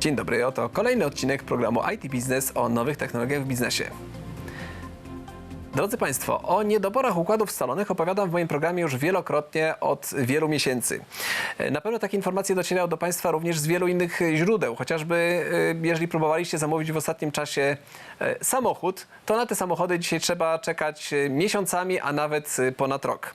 Dzień dobry, oto kolejny odcinek programu IT Biznes o nowych technologiach w biznesie. Drodzy Państwo, o niedoborach układów scalonych opowiadam w moim programie już wielokrotnie od wielu miesięcy. E, Na pewno takie informacje docierają do Państwa również z wielu innych e, źródeł, chociażby e, jeżeli próbowaliście zamówić w ostatnim czasie samochód, to na te samochody dzisiaj trzeba czekać miesiącami, a nawet ponad rok.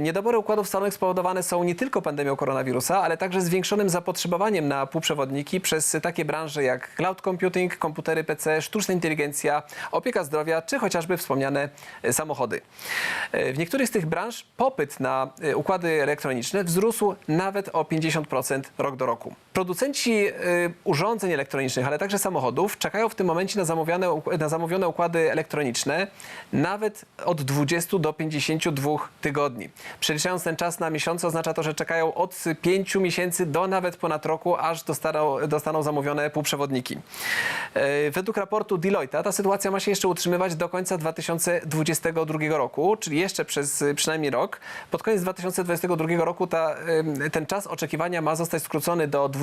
Niedobory układów scalonych spowodowane są nie tylko pandemią koronawirusa, ale także zwiększonym zapotrzebowaniem na półprzewodniki przez takie branże jak cloud computing, komputery PC, sztuczna inteligencja, opieka zdrowia czy chociażby wspomniane e, samochody. E, W niektórych z tych branż popyt na e, układy elektroniczne wzrósł nawet o 50% rok do roku. Producenci e, urządzeń elektronicznych, ale także samochodów czekają w tym momencie na zamówione, na zamówione układy elektroniczne nawet od 20 do 52 tygodni. Przeliczając ten czas na miesiące oznacza to, że czekają od 5 miesięcy do nawet ponad roku, aż dostaną, dostaną zamówione półprzewodniki. E, Według raportu Deloitte ta sytuacja ma się jeszcze utrzymywać do końca 2022 roku, czyli jeszcze przez y, przynajmniej rok. Pod koniec 2022 roku ta, ten czas oczekiwania ma zostać skrócony do 20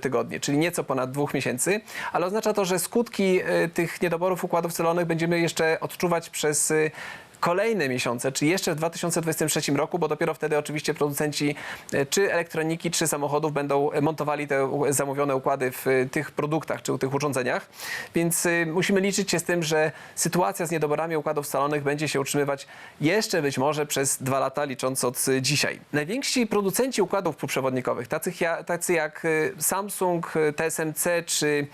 tygodni, czyli nieco ponad dwóch miesięcy, ale oznacza to, że skutki y, tych niedoborów układów celowych będziemy jeszcze odczuwać przez y, kolejne miesiące, czy jeszcze w 2023 roku, bo dopiero wtedy oczywiście producenci e, czy elektroniki, czy samochodów będą montowali te zamówione układy w e, tych produktach, czy tych urządzeniach. Więc e, musimy liczyć się z tym, że sytuacja z niedoborami układów scalonych będzie się utrzymywać jeszcze być może przez dwa lata, licząc od dzisiaj. Najwięksi producenci układów półprzewodnikowych, tacy, tacy jak Samsung, TSMC czy,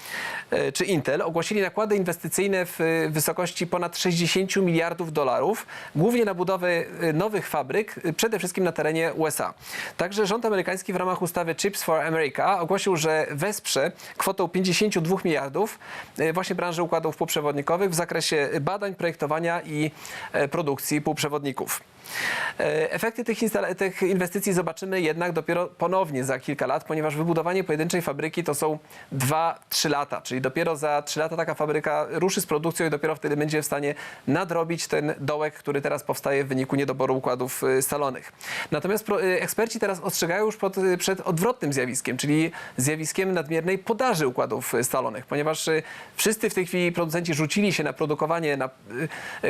czy Intel, ogłosili nakłady inwestycyjne w wysokości ponad 60 miliardów dolarów, głównie na budowę e, nowych fabryk, e, przede wszystkim na terenie USA. Także rząd amerykański w ramach ustawy Chips for America ogłosił, że wesprze kwotą 52 miliardów e, właśnie branżę układów półprzewodnikowych w zakresie badań, projektowania i e, produkcji półprzewodników. E, Efekty tych, tych inwestycji zobaczymy jednak dopiero ponownie za kilka lat, ponieważ wybudowanie pojedynczej fabryki to są 2-3 lata, czyli dopiero za 3 lata taka fabryka ruszy z produkcją i dopiero wtedy będzie w stanie nadrobić ten dołek, który teraz powstaje w wyniku niedoboru układów y, scalonych. Natomiast y, eksperci teraz ostrzegają już pod, y, przed odwrotnym zjawiskiem, czyli zjawiskiem nadmiernej podaży układów scalonych, ponieważ wszyscy w tej chwili producenci rzucili się na produkowanie, na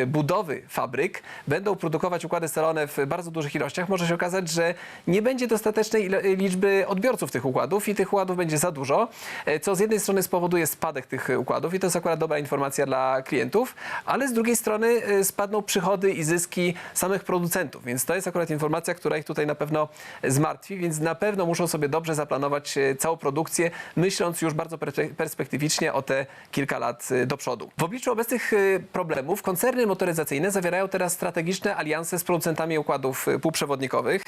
budowy fabryk, będą produkować układy scalone w bardzo dużych ilościach, może się okazać, że nie będzie dostatecznej liczby odbiorców tych układów i tych układów będzie za dużo, e, co z jednej strony spowoduje spadek tych układów i to jest akurat dobra informacja dla klientów, ale z drugiej strony e, spadną przychody i zyski samych producentów, więc to jest akurat informacja, która ich tutaj na pewno zmartwi, więc na pewno muszą sobie dobrze zaplanować e, całą produkcję, myśląc już bardzo perspe- perspektywicznie o te kilka lat do przodu. W obliczu obecnych problemów koncerny motoryzacyjne zawierają teraz strategiczne alianse z producentami układów e, półprzewodnikowych.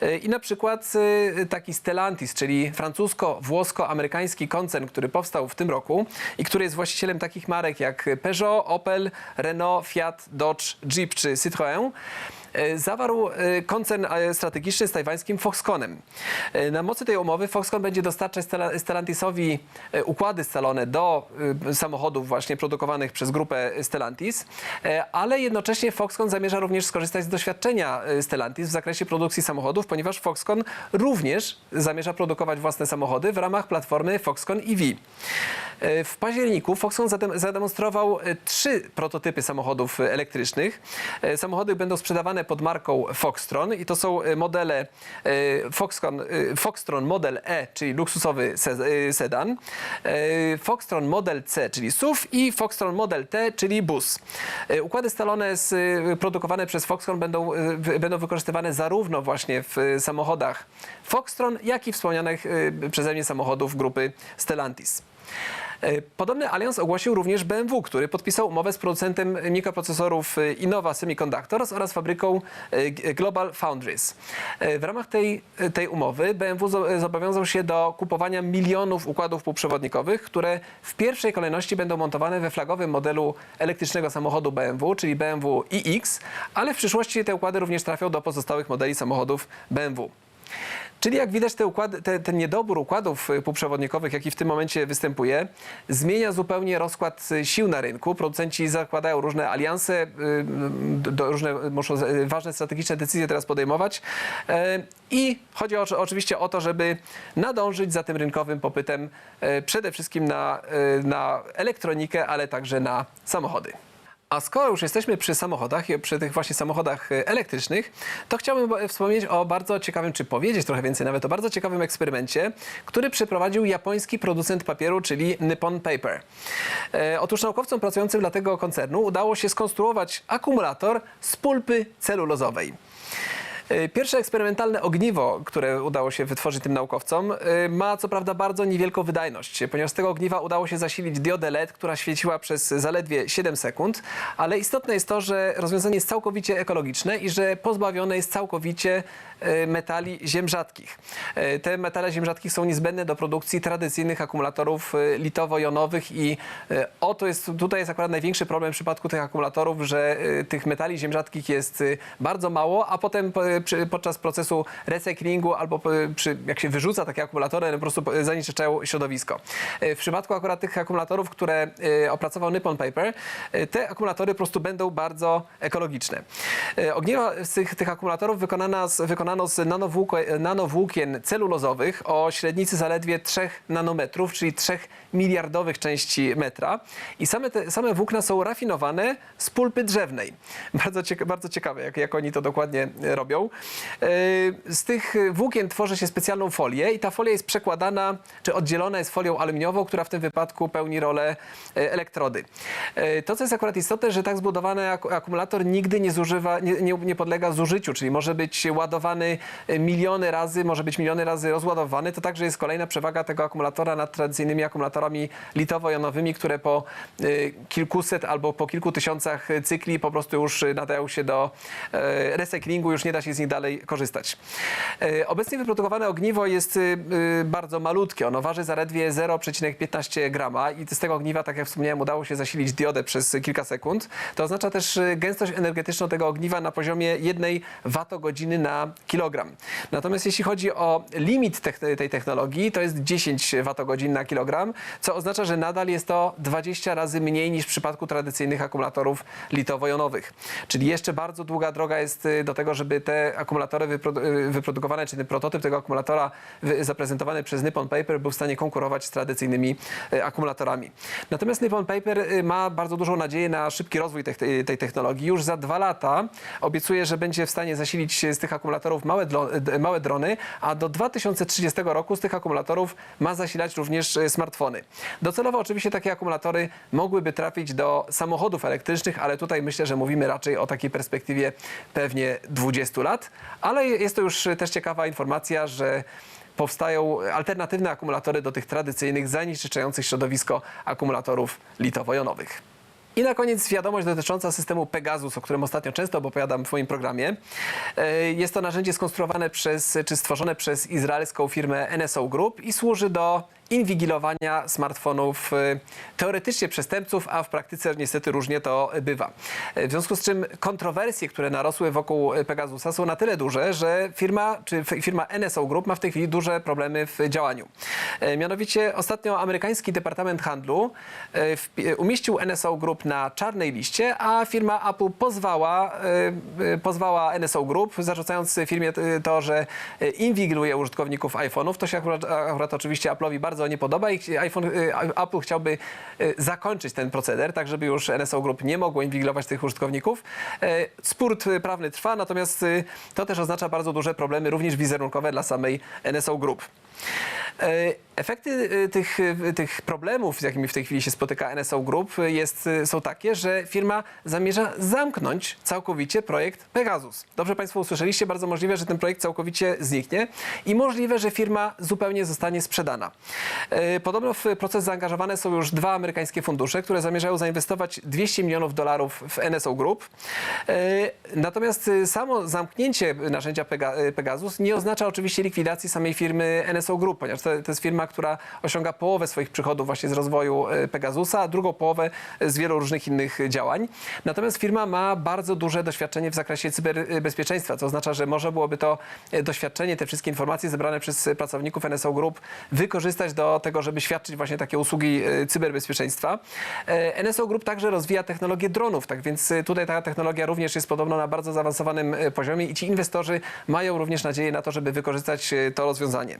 E, i na przykład e, taki Stellantis, czyli francusko-włosko-amerykański koncern, który powstał w tym roku i który jest właścicielem takich marek jak Peugeot, Opel, Renault, Fiat, Dodge, Jeep czy Citroën, zawarł e, koncern e, strategiczny z tajwańskim Foxconnem. E, Na mocy tej umowy Foxconn będzie dostarczać Stella- Stellantisowi e, układy scalone do e, samochodów właśnie produkowanych przez grupę Stellantis, e, ale jednocześnie Foxconn zamierza również skorzystać z doświadczenia e, Stellantis w zakresie produkcji samochodów, ponieważ Foxconn również zamierza produkować własne samochody w ramach platformy Foxconn EV. E, W październiku Foxconn zadem- zademonstrował e, trzy prototypy samochodów e, elektrycznych. E, Samochody będą sprzedawane pod marką Foxtron i to są e, modele e, Foxconn, e, Foxtron Model E, czyli luksusowy se- sedan, Foxtron Model C, czyli SUV i Foxtron Model T, czyli bus. Układy scalone z, produkowane przez Foxconn będą, będą wykorzystywane zarówno właśnie w samochodach Foxtron, jak i wspomnianych przeze mnie samochodów grupy Stellantis. E, Podobny alians ogłosił również BMW, który podpisał umowę z producentem mikroprocesorów e, Innova Semiconductors oraz fabryką e, Global Foundries. W ramach tej, tej umowy BMW zo- zobowiązał się do kupowania milionów układów półprzewodnikowych, które w pierwszej kolejności będą montowane we flagowym modelu elektrycznego samochodu BMW, czyli BMW iX, ale w przyszłości te układy również trafią do pozostałych modeli samochodów BMW. Czyli jak widać, te układy, te, ten niedobór układów y, półprzewodnikowych, jaki w tym momencie występuje, zmienia zupełnie rozkład y, sił na rynku. Producenci zakładają różne alianse, y, do, różne muszą ważne strategiczne decyzje teraz podejmować. I chodzi o, oczywiście o to, żeby nadążyć za tym rynkowym popytem przede wszystkim na, na elektronikę, ale także na samochody. A skoro już jesteśmy przy samochodach i przy tych właśnie samochodach e, elektrycznych, to chciałbym wspomnieć o bardzo ciekawym, czy powiedzieć trochę więcej nawet o bardzo ciekawym eksperymencie, który przeprowadził japoński producent papieru, czyli Nippon Paper. E, otóż naukowcom pracującym dla tego koncernu udało się skonstruować akumulator z pulpy celulozowej. E, Pierwsze eksperymentalne ogniwo, które udało się wytworzyć tym naukowcom, e, ma co prawda bardzo niewielką wydajność, ponieważ z tego ogniwa udało się zasilić diodę LED, która świeciła przez zaledwie 7 sekund, ale istotne jest to, że rozwiązanie jest całkowicie ekologiczne i że pozbawione jest całkowicie e, metali ziem rzadkich. Te metale ziem rzadkich są niezbędne do produkcji tradycyjnych akumulatorów litowo-jonowych i oto jest, tutaj jest akurat największy problem w przypadku tych akumulatorów, że tych metali ziem rzadkich jest bardzo mało, a potem po- przy, podczas procesu recyklingu albo przy, jak się wyrzuca takie akumulatory, po prostu zanieczyszczają środowisko. E, W przypadku akurat tych akumulatorów, które e, opracował Nippon Paper, e, te akumulatory po prostu będą bardzo ekologiczne. Ogniwa z tych, tych akumulatorów wykonana z, wykonano z nanowłókien, nanowłókien celulozowych o średnicy zaledwie 3 nanometrów, czyli 3 miliardowych części metra. I same, te, same włókna są rafinowane z pulpy drzewnej. Bardzo, cieka, bardzo ciekawe, jak, jak oni to dokładnie robią. E, Z tych włókien tworzy się specjalną folię i ta folia jest przekładana, czy oddzielona jest folią aluminiową, która w tym wypadku pełni rolę e, elektrody. E, To, co jest akurat istotne, że tak zbudowany ak- akumulator nigdy nie zużywa, nie, nie, nie podlega zużyciu, czyli może być ładowany miliony razy, może być miliony razy rozładowany. To także jest kolejna przewaga tego akumulatora nad tradycyjnymi akumulatorami litowo-jonowymi, które po kilkuset albo po kilku tysiącach cykli po prostu już nadają się do recyklingu, już nie da się z nich dalej korzystać. E, Obecnie wyprodukowane ogniwo jest e, e, bardzo malutkie. Ono waży zaledwie 0,15 grama i z tego ogniwa, tak jak wspomniałem, udało się zasilić diodę przez kilka sekund. To oznacza też gęstość energetyczną tego ogniwa na poziomie 1 watogodziny na kilogram. Natomiast jeśli chodzi o limit tej technologii, to jest 10 watogodzin na kilogram, co oznacza, że nadal jest to 20 razy mniej niż w przypadku tradycyjnych akumulatorów litowo-jonowych. Czyli jeszcze bardzo długa droga jest do tego, żeby te akumulatory wyprodu- y, wyprodukowane, czy ten prototyp tego akumulatora zaprezentowany przez Nippon Paper był w stanie konkurować z tradycyjnymi y, akumulatorami. Natomiast Nippon Paper y, ma bardzo dużą nadzieję na szybki rozwój tej, tej technologii. Już za dwa lata obiecuje, że będzie w stanie zasilić z tych akumulatorów małe, małe drony, a do 2030 roku z tych akumulatorów ma zasilać również smartfony. Docelowo oczywiście takie akumulatory mogłyby trafić do samochodów elektrycznych, ale tutaj myślę, że mówimy raczej o takiej perspektywie pewnie 20 lat, ale jest to już też ciekawa informacja, że powstają alternatywne akumulatory do tych tradycyjnych, zanieczyszczających środowisko akumulatorów litowo-jonowych. I na koniec wiadomość dotycząca systemu Pegasus, o którym ostatnio często opowiadam w moim programie. E, Jest to narzędzie skonstruowane przez, czy stworzone przez izraelską firmę NSO Group i służy do inwigilowania smartfonów e, teoretycznie przestępców, a w praktyce niestety różnie to bywa. E, W związku z czym kontrowersje, które narosły wokół Pegasusa są na tyle duże, że firma, czy firma NSO Group ma w tej chwili duże problemy w działaniu. E, Mianowicie ostatnio amerykański Departament Handlu umieścił NSO Group na czarnej liście, a firma Apple pozwała, pozwała NSO Group, zarzucając firmie to, że inwigiluje użytkowników iPhone'ów. To się akurat, akurat oczywiście Apple'owi bardzo nie podoba i iPhone, e, Apple chciałby e, zakończyć ten proceder, tak żeby już NSO Group nie mogło inwigilować tych użytkowników. E, Spór prawny trwa, natomiast e, to też oznacza bardzo duże problemy, również wizerunkowe dla samej NSO Group. E, Efekty e, tych, e, tych problemów, z jakimi w tej chwili się spotyka NSO Group, jest, są takie, że firma zamierza zamknąć całkowicie projekt Pegasus. Dobrze Państwo usłyszeliście, bardzo możliwe, że ten projekt całkowicie zniknie i możliwe, że firma zupełnie zostanie sprzedana. Podobno w proces zaangażowane są już dwa amerykańskie fundusze, które zamierzają zainwestować 200 milionów dolarów w NSO Group. Natomiast samo zamknięcie narzędzia Pega- Pegasus nie oznacza oczywiście likwidacji samej firmy NSO NSO Group, ponieważ to, to jest firma, która osiąga połowę swoich przychodów właśnie z rozwoju e, Pegasusa, a drugą połowę z wielu różnych innych działań. Natomiast firma ma bardzo duże doświadczenie w zakresie cyberbezpieczeństwa, co oznacza, że można byłoby to e, doświadczenie, te wszystkie informacje zebrane przez pracowników NSO Group wykorzystać do tego, żeby świadczyć właśnie takie usługi e, cyberbezpieczeństwa. E, NSO Group także rozwija technologię dronów, tak więc e, tutaj ta technologia również jest podobno na bardzo zaawansowanym e, poziomie i ci inwestorzy mają również nadzieję na to, żeby wykorzystać e, to rozwiązanie.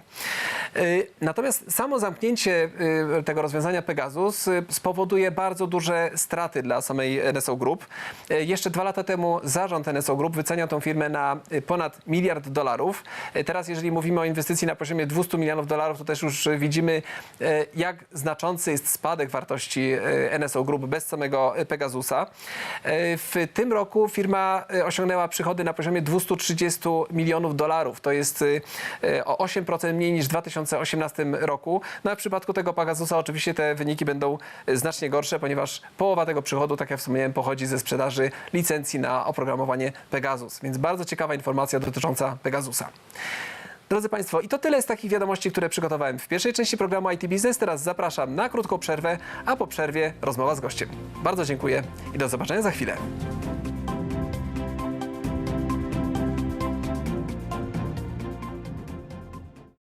E, Natomiast samo zamknięcie e, tego rozwiązania Pegasus e, spowoduje bardzo duże straty dla samej NSO Group. Jeszcze dwa lata temu zarząd NSO Group wyceniał tą firmę na ponad miliard dolarów. Teraz, jeżeli mówimy o inwestycji na poziomie 200 milionów dolarów, to też już widzimy, jak znaczący jest spadek wartości NSO Group bez samego Pegasusa. W tym roku firma osiągnęła przychody na poziomie 230 milionów dolarów. To jest o 8% mniej niż w 2018 roku. No a w przypadku tego Pegasusa oczywiście te wyniki będą znacznie gorsze, ponieważ połowa tego przychodu, tak jak wspomniałem, pochodzi ze sprzedaży licencji na oprogramowanie Pegasus. Więc bardzo ciekawa informacja dotycząca Pegasusa. Drodzy Państwo, i to tyle z takich wiadomości, które przygotowałem w pierwszej części programu IT Business. Teraz zapraszam na krótką przerwę, a po przerwie rozmowa z gościem. Bardzo dziękuję i do zobaczenia za chwilę.